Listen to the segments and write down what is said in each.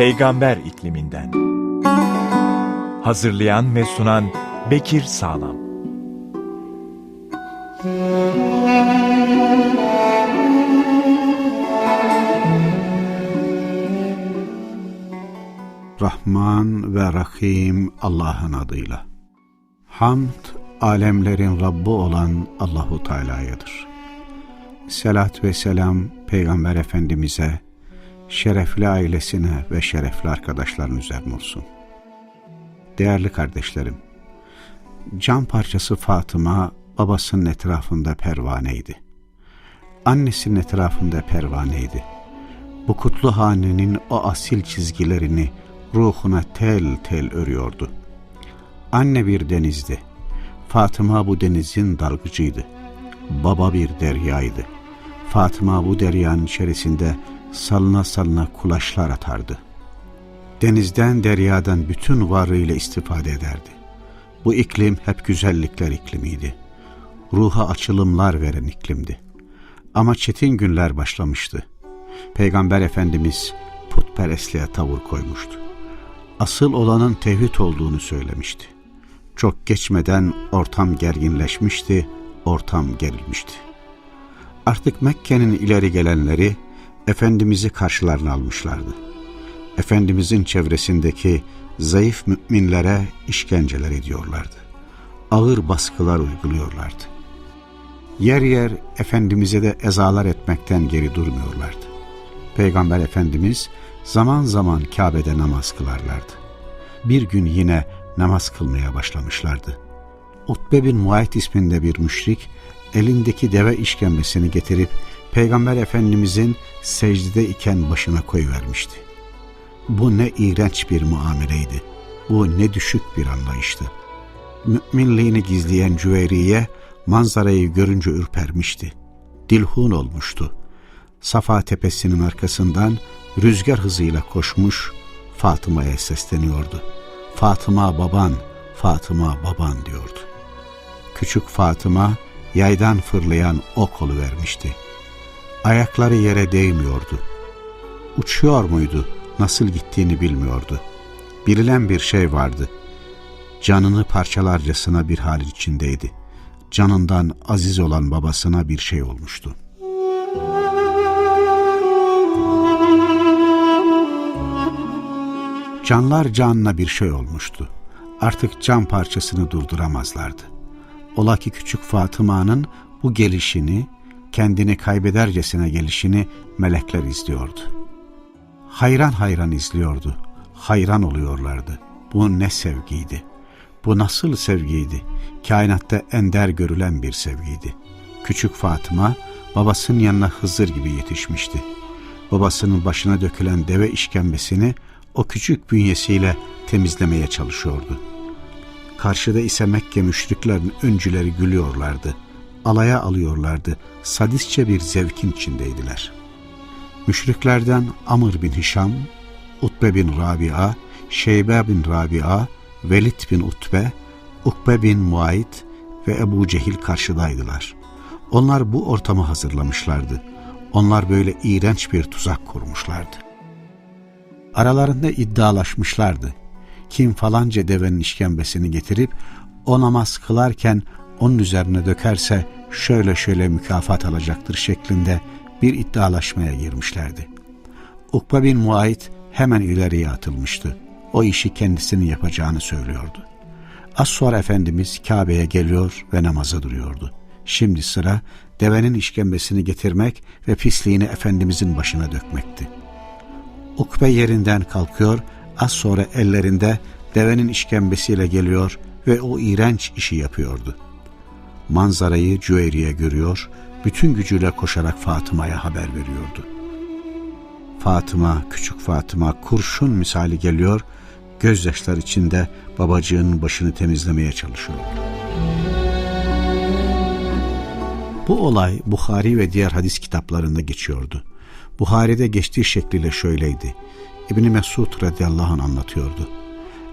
Peygamber ikliminden. Hazırlayan ve sunan Bekir Sağlam. Rahman ve Rahim Allah'ın adıyla. Hamd alemlerin Rabbi olan Allahu Teala'yadır. Selat ve selam Peygamber Efendimiz'e, şerefli ailesine ve şerefli arkadaşların üzerine olsun. Değerli kardeşlerim, can parçası Fatıma babasının etrafında pervaneydi. Annesinin etrafında pervaneydi. Bu kutlu hanenin o asil çizgilerini ruhuna tel tel örüyordu. Anne bir denizdi. Fatıma bu denizin dalgıcıydı. Baba bir deryaydı. Fatıma bu deryanın içerisinde salına salına kulaşlar atardı. Denizden, deryadan bütün varlığıyla istifade ederdi. Bu iklim hep güzellikler iklimiydi. Ruha açılımlar veren iklimdi. Ama çetin günler başlamıştı. Peygamber Efendimiz putperestliğe tavır koymuştu. Asıl olanın tevhid olduğunu söylemişti. Çok geçmeden ortam gerginleşmişti, ortam gerilmişti. Artık Mekke'nin ileri gelenleri Efendimiz'i karşılarına almışlardı. Efendimizin çevresindeki zayıf müminlere işkenceler ediyorlardı. Ağır baskılar uyguluyorlardı. Yer yer Efendimiz'e de ezalar etmekten geri durmuyorlardı. Peygamber Efendimiz zaman zaman Kabe'de namaz kılarlardı. Bir gün yine namaz kılmaya başlamışlardı. Utbe bin Muayt isminde bir müşrik elindeki deve işkembesini getirip Peygamber Efendimizin secdede iken başına koyuvermişti. Bu ne iğrenç bir muameleydi. Bu ne düşük bir anlayıştı. Müminliğini gizleyen Cüveyriye manzarayı görünce ürpermişti. Dilhun olmuştu. Safa tepesinin arkasından rüzgar hızıyla koşmuş Fatıma'ya sesleniyordu. Fatıma baban, Fatıma baban diyordu. Küçük Fatıma yaydan fırlayan ok vermişti. Ayakları yere değmiyordu. Uçuyor muydu? Nasıl gittiğini bilmiyordu. Bilinen bir şey vardı. Canını parçalarcasına bir hal içindeydi. Canından aziz olan babasına bir şey olmuştu. Canlar canına bir şey olmuştu. Artık can parçasını durduramazlardı. Ola ki küçük Fatıma'nın bu gelişini, kendini kaybedercesine gelişini melekler izliyordu. Hayran hayran izliyordu. Hayran oluyorlardı. Bu ne sevgiydi. Bu nasıl sevgiydi? Kainatta ender görülen bir sevgiydi. Küçük Fatıma babasının yanına Hızır gibi yetişmişti. Babasının başına dökülen deve işkembesini o küçük bünyesiyle temizlemeye çalışıyordu. Karşıda ise Mekke müşriklerin öncüleri gülüyorlardı. Alaya alıyorlardı. Sadistçe bir zevkin içindeydiler. Müşriklerden Amr bin Hişam, Utbe bin Rabia, Şeybe bin Rabia, Velid bin Utbe, Ukbe bin Muayit ve Ebu Cehil karşıdaydılar. Onlar bu ortamı hazırlamışlardı. Onlar böyle iğrenç bir tuzak kurmuşlardı. Aralarında iddialaşmışlardı. Kim falanca devenin işkembesini getirip o namaz kılarken onun üzerine dökerse şöyle şöyle mükafat alacaktır şeklinde bir iddialaşmaya girmişlerdi. Ukba bin Muayit hemen ileriye atılmıştı. O işi kendisinin yapacağını söylüyordu. Sonra Efendimiz Kabe'ye geliyor ve namaza duruyordu. Şimdi sıra devenin işkembesini getirmek ve pisliğini Efendimizin başına dökmekti. Ukbe yerinden kalkıyor, az sonra ellerinde devenin işkembesiyle geliyor ve o iğrenç işi yapıyordu. Manzarayı Cüveyriye görüyor, bütün gücüyle koşarak Fatıma'ya haber veriyordu. Fatıma, küçük Fatıma kurşun misali geliyor, gözyaşlar içinde babacığının başını temizlemeye çalışıyordu. Bu olay Bukhari ve diğer hadis kitaplarında geçiyordu. Buhari'de geçtiği şekliyle şöyleydi. İbni Mesud radıyallahu anh anlatıyordu.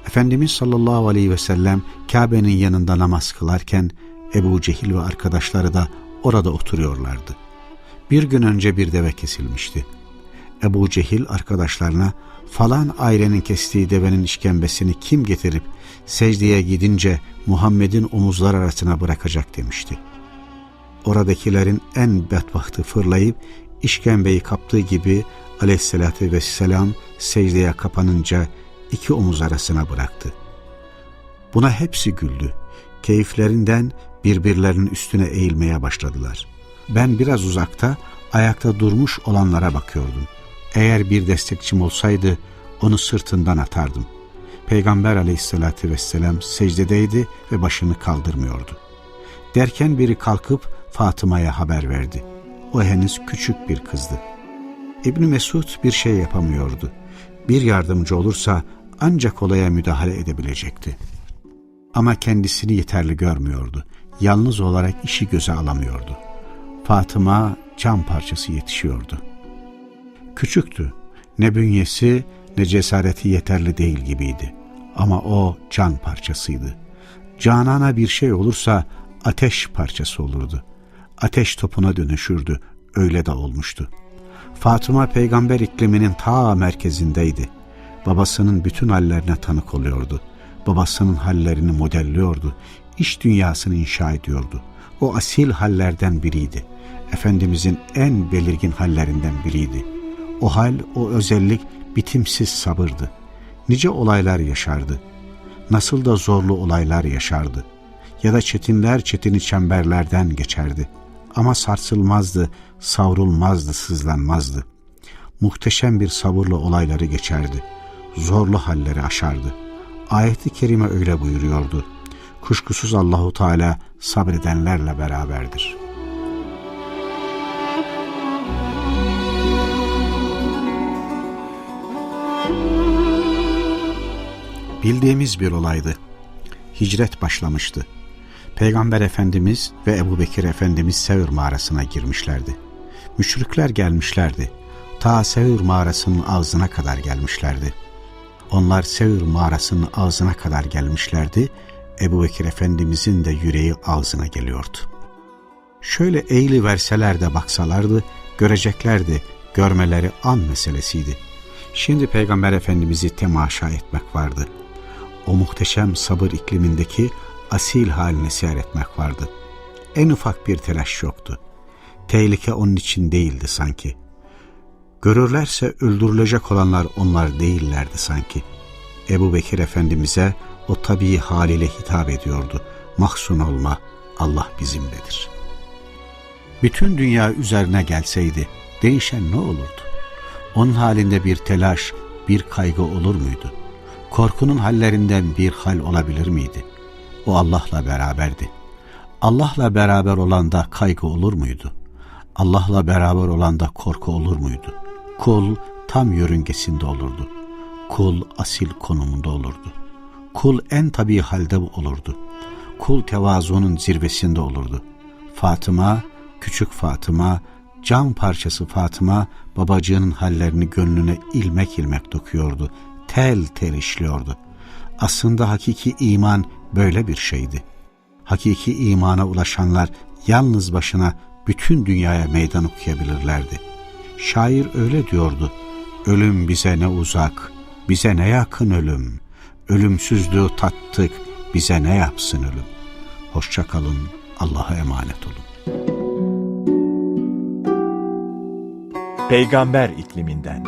Efendimiz sallallahu aleyhi ve sellem Kabe'nin yanında namaz kılarken Ebu Cehil ve arkadaşları da orada oturuyorlardı. Bir gün önce bir deve kesilmişti. Ebu Cehil arkadaşlarına falan ailenin kestiği devenin işkembesini kim getirip secdeye gidince Muhammed'in omuzlar arasına bırakacak demişti. Oradakilerin en bedbahtı fırlayıp işkembeyi kaptığı gibi aleyhissalatü vesselam secdeye kapanınca iki omuz arasına bıraktı. Buna hepsi güldü. Keyiflerinden birbirlerinin üstüne eğilmeye başladılar. Ben biraz uzakta ayakta durmuş olanlara bakıyordum. Eğer bir destekçim olsaydı onu sırtından atardım. Peygamber aleyhissalatü vesselam secdedeydi ve başını kaldırmıyordu. Derken biri kalkıp Fatıma'ya haber verdi. O henüz küçük bir kızdı. İbni Mesud bir şey yapamıyordu. Bir yardımcı olursa ancak olaya müdahale edebilecekti. Ama kendisini yeterli görmüyordu. Yalnız olarak işi göze alamıyordu. Fatıma cam parçası yetişiyordu. Küçüktü. Ne bünyesi ne cesareti yeterli değil gibiydi. Ama o can parçasıydı. Canana bir şey olursa ateş parçası olurdu. Ateş topuna dönüşürdü. Öyle de olmuştu. Fatıma peygamber ikliminin ta merkezindeydi. Babasının bütün hallerine tanık oluyordu. Babasının hallerini modelliyordu. İş dünyasını inşa ediyordu. O asil hallerden biriydi. Efendimizin en belirgin hallerinden biriydi. O hal, o özellik bitimsiz sabırdı. Nice olaylar yaşardı. Nasıl da zorlu olaylar yaşardı. Ya da çetinler çetini çemberlerden geçerdi. Ama sarsılmazdı, savrulmazdı, sızlanmazdı. Muhteşem bir sabırla olayları geçerdi. Zorlu halleri aşardı. Ayet-i kerime öyle buyuruyordu. Kuşkusuz Allahu Teala sabredenlerle beraberdir. Bildiğimiz bir olaydı. Hicret başlamıştı. Peygamber Efendimiz ve Ebu Bekir Efendimiz Sevr mağarasına girmişlerdi. Müşrikler gelmişlerdi. Ta Sevr mağarasının ağzına kadar gelmişlerdi. Onlar Sevr mağarasının ağzına kadar gelmişlerdi. Ebu Bekir Efendimizin de yüreği ağzına geliyordu. Şöyle eğili verseler de baksalardı, göreceklerdi, görmeleri an meselesiydi. Şimdi Peygamber Efendimiz'i temaşa etmek vardı. O muhteşem sabır iklimindeki asil haline seyretmek vardı. En ufak bir telaş yoktu. Tehlike onun için değildi sanki. Görürlerse öldürülecek olanlar onlar değillerdi sanki. Ebu Bekir Efendimiz'e o tabii haliyle hitap ediyordu. Mahzun olma, Allah bizimledir. Bütün dünya üzerine gelseydi değişen ne olurdu? Onun halinde bir telaş, bir kaygı olur muydu? Korkunun hallerinden bir hal olabilir miydi? O Allah'la beraberdi. Allah'la beraber olan da kaygı olur muydu? Allah'la beraber olan da korku olur muydu? Kul tam yörüngesinde olurdu. Kul asil konumunda olurdu. Kul en tabii halde olurdu. Kul tevazunun zirvesinde olurdu. Fatıma, küçük Fatıma, cam parçası Fatıma babacığının hallerini gönlüne ilmek ilmek dokuyordu. Tel tel işliyordu. Aslında hakiki iman böyle bir şeydi. Hakiki imana ulaşanlar yalnız başına bütün dünyaya meydan okuyabilirlerdi. Şair öyle diyordu. Ölüm bize ne uzak, bize ne yakın ölüm. Ölümsüzlüğü tattık, bize ne yapsın ölüm. Hoşça kalın, Allah'a emanet olun. Peygamber ikliminden.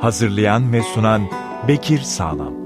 Hazırlayan ve sunan Bekir Sağlam.